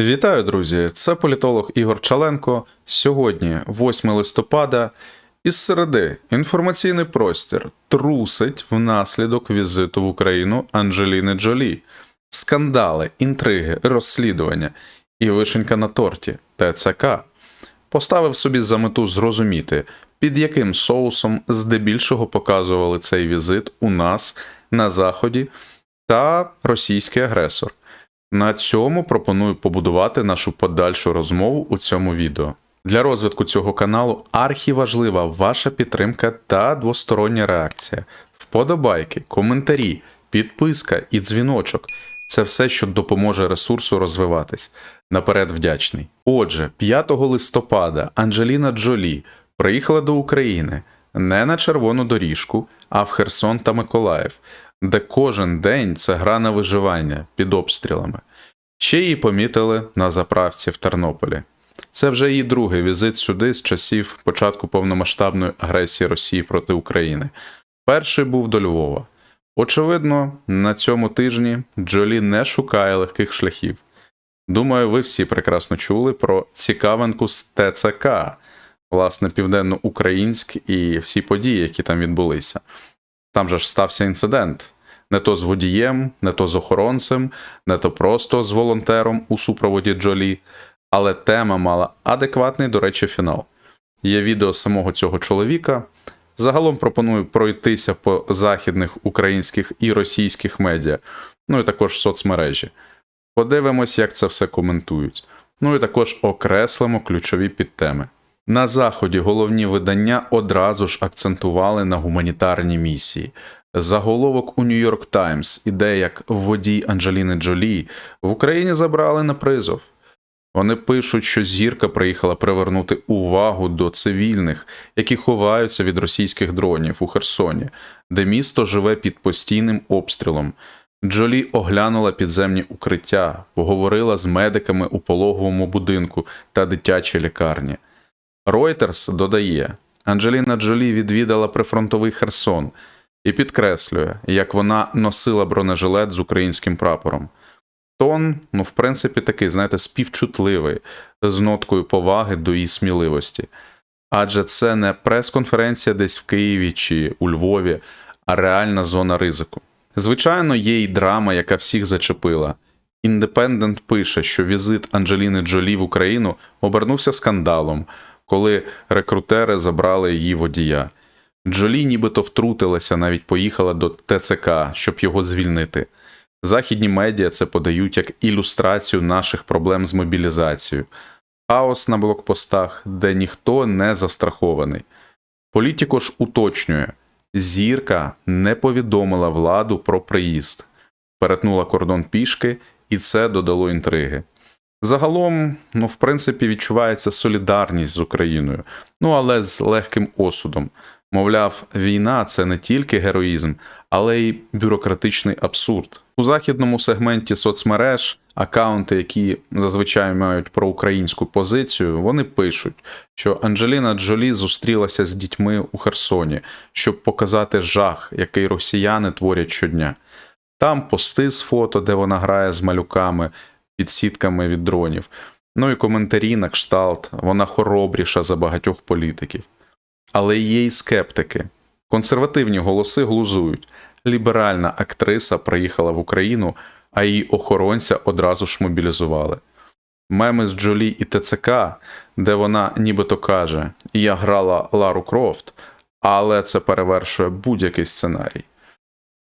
Вітаю, друзі! Це політолог Ігор Чаленко. Сьогодні, 8 листопада, із середи інформаційний простір трусить внаслідок візиту в Україну Анджеліни Джолі. Скандали, інтриги, розслідування і вишенька на торті ТЦК поставив собі за мету зрозуміти, під яким соусом здебільшого показували цей візит у нас на Заході та російський агресор. На цьому пропоную побудувати нашу подальшу розмову у цьому відео. Для розвитку цього каналу архіважлива ваша підтримка та двостороння реакція. Вподобайки, коментарі, підписка і дзвіночок це все, що допоможе ресурсу розвиватись. Наперед вдячний. Отже, 5 листопада Анджеліна Джолі приїхала до України не на червону доріжку, а в Херсон та Миколаїв, де кожен день це гра на виживання під обстрілами. Ще її помітили на заправці в Тернополі. Це вже її другий візит сюди з часів початку повномасштабної агресії Росії проти України. Перший був до Львова. Очевидно, на цьому тижні Джолі не шукає легких шляхів. Думаю, ви всі прекрасно чули про цікавинку з ТЦК, власне, південноукраїнськ і всі події, які там відбулися. Там же ж стався інцидент. Не то з водієм, не то з охоронцем, не то просто з волонтером у супроводі Джолі, але тема мала адекватний, до речі, фінал. Є відео самого цього чоловіка. Загалом пропоную пройтися по західних українських і російських медіа, ну і також соцмережі. Подивимось, як це все коментують. Ну і також окреслимо ключові підтеми. На заході головні видання одразу ж акцентували на гуманітарні місії. Заголовок у York Times іде як водій Анджеліни Джолі в Україні забрали на призов. Вони пишуть, що зірка приїхала привернути увагу до цивільних, які ховаються від російських дронів у Херсоні, де місто живе під постійним обстрілом. Джолі оглянула підземні укриття, поговорила з медиками у пологовому будинку та дитячій лікарні. Reuters додає, Анджеліна Джолі відвідала прифронтовий Херсон і підкреслює, як вона носила бронежилет з українським прапором. Тон, ну, в принципі, такий, знаєте, співчутливий, з ноткою поваги до її сміливості. Адже це не прес-конференція десь в Києві чи у Львові, а реальна зона ризику. Звичайно, є й драма, яка всіх зачепила. Індепендент пише, що візит Анджеліни Джолі в Україну обернувся скандалом, коли рекрутери забрали її водія. Джолі нібито втрутилася, навіть поїхала до ТЦК, щоб його звільнити. Західні медіа це подають як ілюстрацію наших проблем з мобілізацією, хаос на блокпостах, де ніхто не застрахований. Політіко ж уточнює, зірка не повідомила владу про приїзд, перетнула кордон пішки, і це додало інтриги. Загалом, ну, в принципі, відчувається солідарність з Україною, ну але з легким осудом. Мовляв, війна це не тільки героїзм, але й бюрократичний абсурд. У західному сегменті соцмереж акаунти, які зазвичай мають проукраїнську позицію, вони пишуть, що Анджеліна Джолі зустрілася з дітьми у Херсоні, щоб показати жах, який росіяни творять щодня. Там пости з фото, де вона грає з малюками під сітками від дронів. Ну і коментарі на кшталт, вона хоробріша за багатьох політиків. Але є й скептики. Консервативні голоси глузують. Ліберальна актриса приїхала в Україну, а її охоронця одразу ж мобілізували. Меми з Джолі і ТЦК, де вона нібито каже: Я грала Лару Крофт, але це перевершує будь-який сценарій.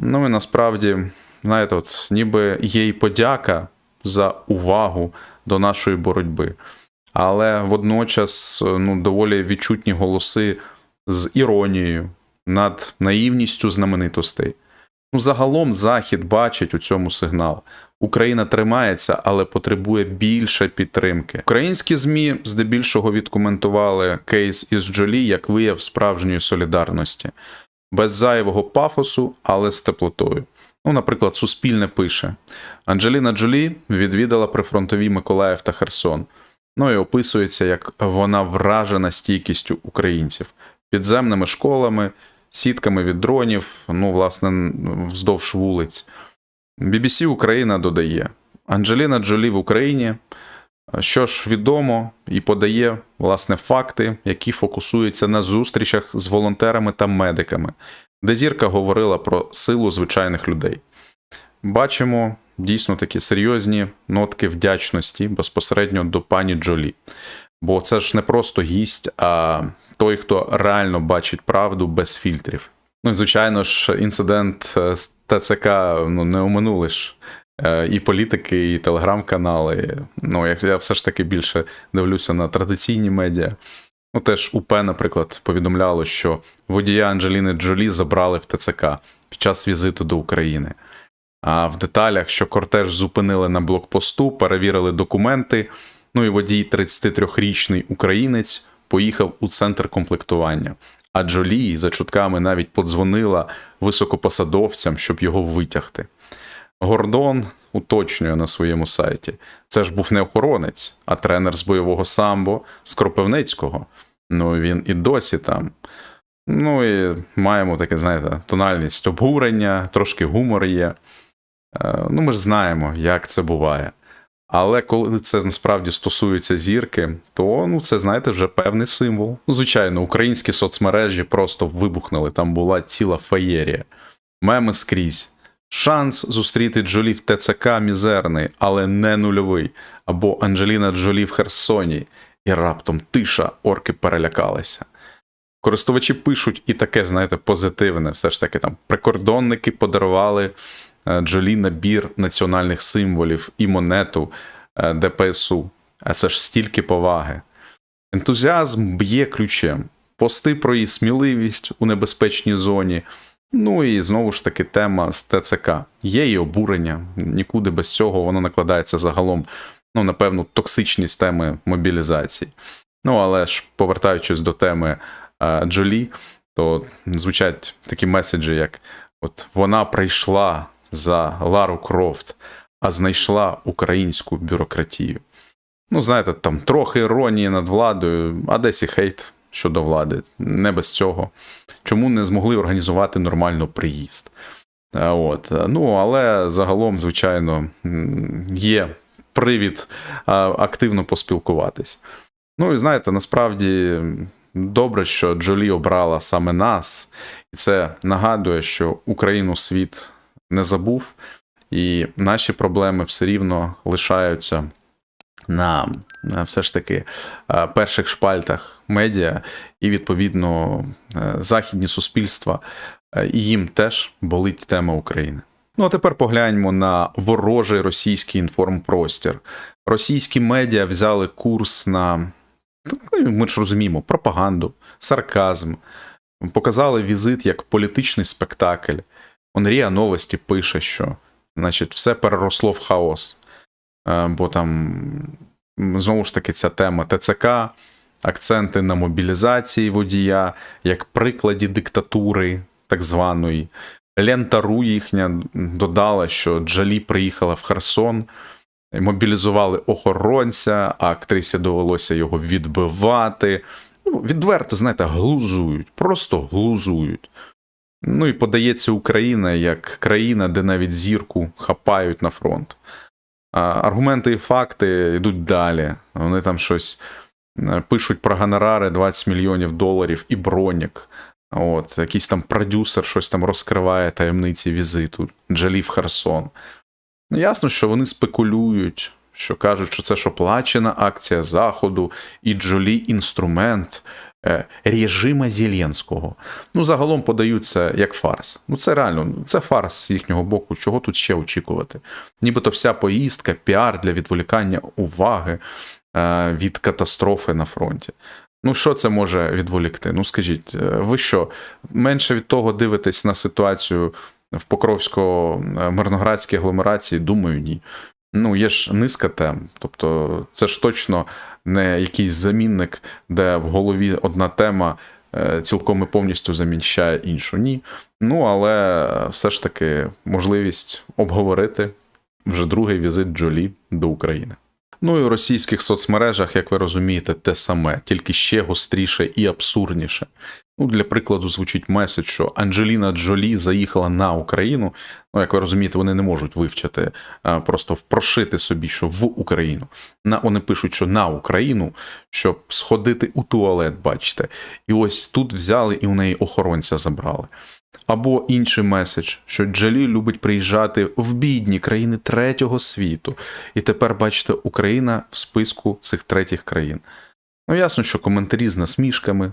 Ну і насправді, знаєте, от ніби є й подяка за увагу до нашої боротьби. Але водночас ну, доволі відчутні голоси з іронією, над наївністю знаменитостей. Ну, загалом Захід бачить у цьому сигнал. Україна тримається, але потребує більше підтримки. Українські ЗМІ здебільшого відкоментували кейс із Джолі як вияв справжньої солідарності, без зайвого пафосу, але з теплотою. Ну, наприклад, Суспільне пише: Анджеліна Джолі відвідала прифронтові Миколаїв та Херсон. Ну і описується, як вона вражена стійкістю українців, підземними школами, сітками від дронів, ну, власне, вздовж вулиць. BBC Україна додає: Анджеліна Джолі в Україні. Що ж відомо і подає власне факти, які фокусуються на зустрічах з волонтерами та медиками, де зірка говорила про силу звичайних людей. Бачимо дійсно такі серйозні нотки вдячності безпосередньо до пані Джолі. Бо це ж не просто гість, а той, хто реально бачить правду без фільтрів. Ну і звичайно ж, інцидент е, з ТЦК ну, не оминули ж е, і політики, і телеграм-канали. Ну, я, я все ж таки більше дивлюся на традиційні медіа. Ну, теж УП, наприклад, повідомляло, що водія Анджеліни Джолі забрали в ТЦК під час візиту до України. А в деталях, що кортеж зупинили на блокпосту, перевірили документи. Ну і водій 33-річний українець поїхав у центр комплектування. А Джолі за чутками навіть подзвонила високопосадовцям, щоб його витягти. Гордон уточнює на своєму сайті: це ж був не охоронець, а тренер з бойового самбо з Кропивницького. Ну він і досі там. Ну і маємо таке, знаєте, тональність обурення, трошки гумор є. Е, Ну, ми ж знаємо, як це буває. Але коли це насправді стосується зірки, то ну це знаєте вже певний символ. Звичайно, українські соцмережі просто вибухнули. Там була ціла феєрія. Меми скрізь. Шанс зустріти Джолі в ТЦК мізерний, але не нульовий. Або Анджеліна Джолі в Херсоні, і раптом тиша, орки перелякалися. Користувачі пишуть і таке, знаєте, позитивне. Все ж таки там прикордонники подарували е, Джолі набір національних символів і монету е, ДПСУ. А це ж стільки поваги. Ентузіазм б'є ключем. Пости про її сміливість у небезпечній зоні. Ну і знову ж таки тема з ТЦК. Є і обурення, нікуди без цього воно накладається загалом ну, на певну токсичність теми мобілізації. Ну, але ж повертаючись до теми е, Джолі, то звучать такі меседжі, як от вона прийшла за Лару Крофт, а знайшла українську бюрократію. Ну, знаєте, там трохи іронії над владою, а десь і хейт щодо влади. Не без цього. Чому не змогли організувати нормально приїзд? Е, От. Ну, але загалом, звичайно, є привід активно поспілкуватись. Ну і знаєте, насправді добре, що Джолі обрала саме нас, і це нагадує, що Україну світ не забув, і наші проблеми все рівно лишаються на, все ж таки е, перших шпальтах медіа, і відповідно е, західні суспільства, е, і їм теж болить тема України. Ну а тепер погляньмо на ворожий російський інформпростір. Російські медіа взяли курс на ну, ми ж розуміємо, пропаганду, сарказм, показали візит як політичний спектакль. Онрія Новості пише, що значить, все переросло в хаос. Е, Бо там знову ж таки ця тема ТЦК, акценти на мобілізації водія, як прикладі диктатури так званої. Лента.ру їхня додала, що Джалі приїхала в Херсон, мобілізували охоронця, а актрисі довелося його відбивати. Ну, відверто, знаєте, глузують, просто глузують. Ну і подається Україна як країна, де навіть зірку хапають на фронт. Аргументи і факти йдуть далі. Вони там щось е, пишуть про гонорари 20 мільйонів доларів і бронік. От, якийсь там продюсер щось там розкриває таємниці візиту, Джалі в Херсон. Ну, ясно, що вони спекулюють, що кажуть, що це ж оплачена акція Заходу і Джолі інструмент режима Зеленського. Ну, загалом подаються як фарс. Ну, це реально, це фарс з їхнього боку. Чого тут ще очікувати? Нібито вся поїздка, піар для відволікання уваги е, від катастрофи на фронті. Ну, що це може відволікти? Ну, скажіть, е, ви що, менше від того дивитесь на ситуацію в Покровсько-Мирноградській агломерації? Думаю, ні. Ну, є ж низка тем. Тобто, це ж точно не якийсь замінник, де в голові одна тема е, цілком і повністю заміщає іншу. Ні. Ну, але все ж таки можливість обговорити вже другий візит Джолі до України. Ну і у російських соцмережах, як ви розумієте, те саме, тільки ще гостріше і абсурдніше. Ну, для прикладу, звучить меседж, що Анджеліна Джолі заїхала на Україну. Ну, як ви розумієте, вони не можуть вивчити, а, просто прошити собі, що в Україну. На, вони пишуть, що на Україну, щоб сходити у туалет, бачите. І ось тут взяли і у неї охоронця забрали. Або інший меседж, що Джалі любить приїжджати в бідні країни третього світу. І тепер, бачите, Україна в списку цих третіх країн. Ну, ясно, що коментарі з насмішками,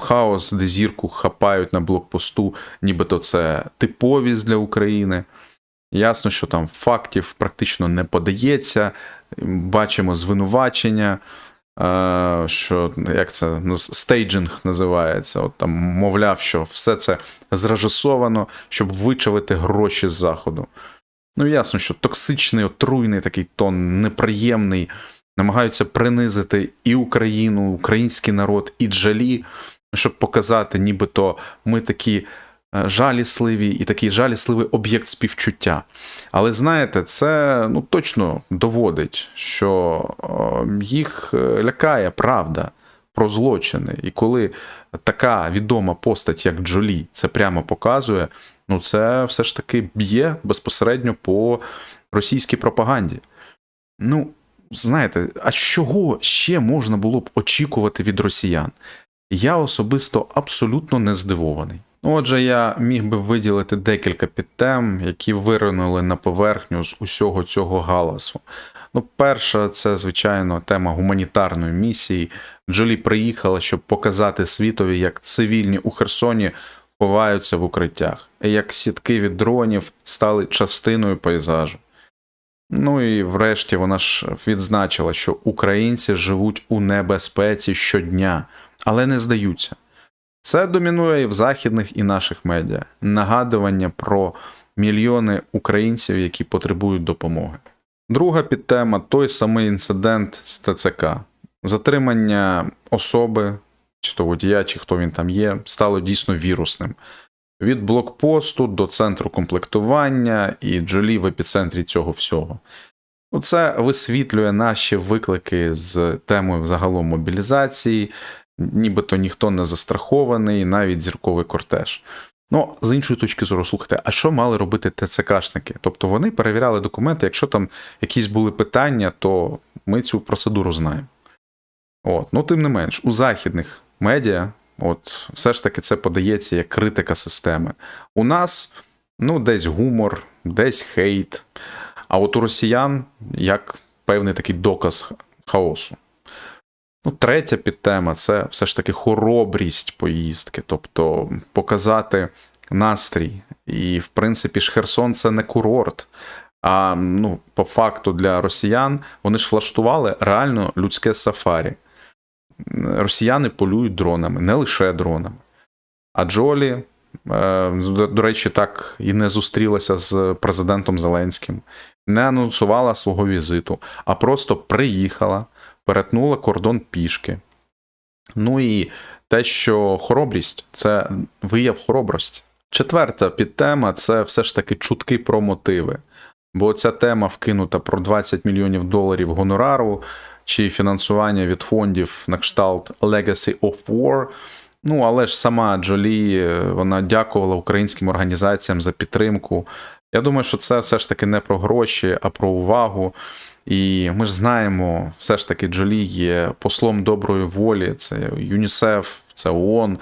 хаос, де зірку хапають на блокпосту, нібито це типовість для України. Ясно, що там фактів практично не подається, бачимо звинувачення, е, що як це ну, стейджинг називається. От там мовляв, що все це зрежисовано, щоб вичавити гроші з заходу. Ну, ясно, що токсичний, отруйний такий тон, неприємний, намагаються принизити і Україну, український народ, і джалі, щоб показати, нібито ми такі е, жалісливі і такий жалісливий об'єкт співчуття. Але знаєте, це ну, точно доводить, що е, їх е, лякає правда про злочини. І коли така відома постать, як Джолі, це прямо показує, ну це все ж таки б'є безпосередньо по російській пропаганді. Ну, знаєте, а чого ще можна було б очікувати від росіян? Я особисто абсолютно не здивований. Отже, я міг би виділити декілька підтем, які виринули на поверхню з усього цього галасу. Ну, перша, це, звичайно, тема гуманітарної місії. Джолі приїхала, щоб показати світові, як цивільні у Херсоні ховаються в укриттях, і як сітки від дронів стали частиною пейзажу. Ну і врешті вона ж відзначила, що українці живуть у небезпеці щодня, але не здаються. Це домінує і в західних і наших медіа нагадування про мільйони українців, які потребують допомоги. Друга підтема той самий інцидент з ТЦК. Затримання особи, чи то водія, чи хто він там є, стало дійсно вірусним. Від блокпосту до центру комплектування і джолі в епіцентрі цього всього. Це висвітлює наші виклики з темою взагалом мобілізації, нібито ніхто не застрахований, навіть зірковий кортеж. Ну, з іншої точки зору, слухайте, а що мали робити ТЦКшники? Тобто вони перевіряли документи, якщо там якісь були питання, то ми цю процедуру знаємо. От. Ну, тим не менш, у західних медіа, от, все ж таки це подається як критика системи. У нас ну, десь гумор, десь хейт, а от у росіян як певний такий доказ хаосу. Ну, третя підтема це все ж таки хоробрість поїздки, тобто показати настрій. І, в принципі, ж Херсон це не курорт. А ну, по факту для росіян вони ж влаштували реально людське сафарі. Росіяни полюють дронами, не лише дронами. А Джолі, е, до речі, так і не зустрілася з президентом Зеленським, не анонсувала свого візиту, а просто приїхала перетнула кордон пішки. Ну і те, що хоробрість це вияв хоробрості. Четверта підтема це все ж таки чутки про мотиви. Бо ця тема вкинута про 20 мільйонів доларів гонорару чи фінансування від фондів на кшталт Legacy of War. Ну, але ж сама Джолі вона дякувала українським організаціям за підтримку. Я думаю, що це все ж таки не про гроші, а про увагу. І ми ж знаємо, все ж таки, Джолі є послом доброї волі, це ЮНІСЕФ, це ООН.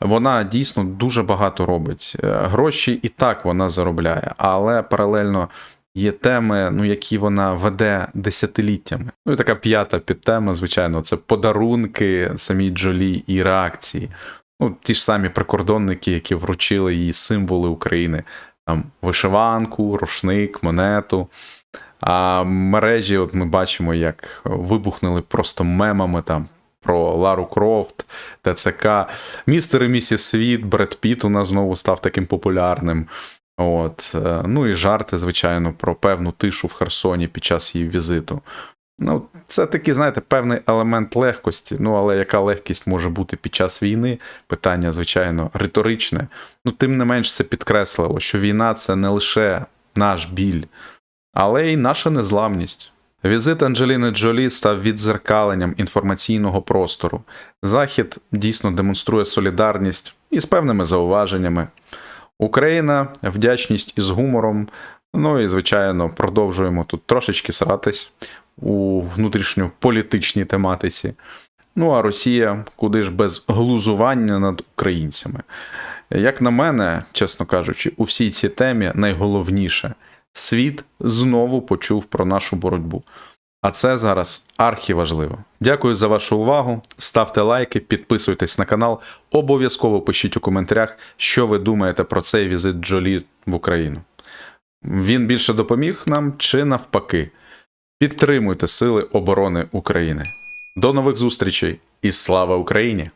Вона дійсно дуже багато робить. Е, гроші і так вона заробляє, але паралельно є теми, ну, які вона веде десятиліттями. Ну і така п'ята підтема, звичайно, це подарунки самій Джолі і реакції. Ну, Ті ж самі прикордонники, які вручили їй символи України, там вишиванку, рушник, монету. А мережі, от ми бачимо, як вибухнули просто мемами там про Лару Крофт, ТЦК. Містер і місіс Світ, Бред Піт у нас знову став таким популярним. От. Е, ну і жарти, звичайно, про певну тишу в Херсоні під час її візиту. Ну, Це такий, знаєте, певний елемент легкості. Ну, але яка легкість може бути під час війни? Питання, звичайно, риторичне. Ну, тим не менш, це підкреслило, що війна це не лише наш біль але й наша незламність. Візит Анджеліни Джолі став відзеркаленням інформаційного простору. Захід дійсно демонструє солідарність із певними зауваженнями. Україна, вдячність із гумором. Ну і, звичайно, продовжуємо тут трошечки сратись у внутрішньополітичній тематиці. Ну а Росія куди ж без глузування над українцями. Як на мене, чесно кажучи, у всій цій темі найголовніше світ знову почув про нашу боротьбу. А це зараз архіважливо. Дякую за вашу увагу. Ставте лайки, підписуйтесь на канал. Обов'язково пишіть у коментарях, що ви думаєте про цей візит Джолі в Україну. Він більше допоміг нам чи навпаки. Підтримуйте Сили оборони України. До нових зустрічей і слава Україні!